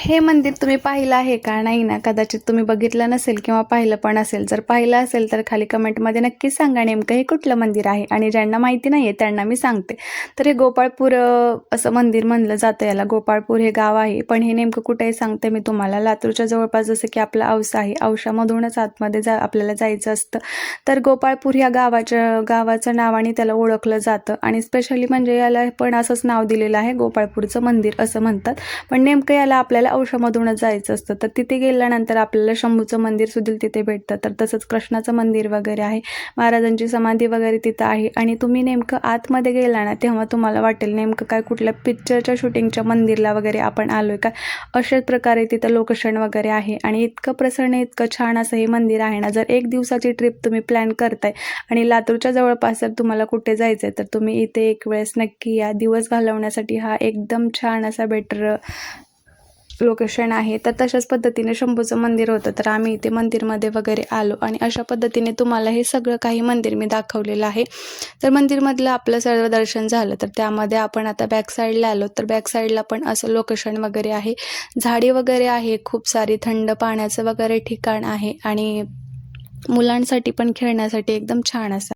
हे मंदिर तुम्ही पाहिलं आहे का? नाही ना? कदाचित तुम्ही बघितलं नसेल किंवा पाहिलं पण असेल. जर पाहिलं असेल तर खाली कमेंटमध्ये नक्की सांगा नेमकं हे कुठलं मंदिर आहे? आणि ज्यांना माहिती नाही आहे त्यांना मी सांगते. तर हे गोपाळपूर असं मंदिर म्हणलं जातं याला. गोपाळपूर हे गाव आहे. पण हे नेमकं कुठे आहे सांगते मी तुम्हाला. लातूरच्या जवळपास जसं की आपला औसा आहे. औशामधूनच आतमध्ये जा आपल्याला जायचं असतं. तर गोपाळपूर ह्या गावाच्या गावाचं नावाने त्याला ओळखलं जातं. आणि स्पेशली म्हणजे याला पण असंच नाव दिलेलं आहे. गोपाळपूरचं मंदिर असं म्हणतात. पण नेमकं याला आपल्याला औषधामधूनच जायचं असतं. तर तिथे गेल्यानंतर आपल्याला शंभूचं मंदिर सुद्धा तिथे भेटतं. तर तसंच कृष्णाचं मंदिर वगैरे आहे. महाराजांची समाधी वगैरे तिथं आहे. आणि तुम्ही नेमकं आतमध्ये गेला ना तेव्हा तुम्हाला वाटेल नेमकं काय कुठल्या पिक्चरच्या शूटिंगच्या मंदिरला वगैरे आपण आलो आहे का? अशाच प्रकारे तिथं लोकेशन वगैरे आहे. आणि इतकं प्रसन्न इतकं छान असं हे मंदिर आहे ना जर एक दिवसाची ट्रिप तुम्ही प्लॅन करताय आणि लातूरच्या जवळपास जर तुम्हाला कुठे जायचं आहे तर तुम्ही इथे एक वेळेस नक्की या. दिवस घालवण्यासाठी हा एकदम छान असा बेटर लोकेशन आहे तर तशाच पद्धतीने शंभूचं मंदिर होतं. तर आम्ही इथे मंदिरमध्ये वगैरे आलो आणि अशा पद्धतीने तुम्हाला हे सगळं काही मंदिर मी दाखवलेलं आहे. तर मंदिरमधलं आपलं सर्व दर्शन झालं तर त्यामध्ये आपण आता बॅक साईडला आलो. तर बॅक साईडला पण असं लोकेशन वगैरे आहे. झाडी वगैरे आहे खूप सारी थंड पाण्याचं वगैरे ठिकाण आहे आणि मुलांसाठी पण खेळण्यासाठी एकदम छान असं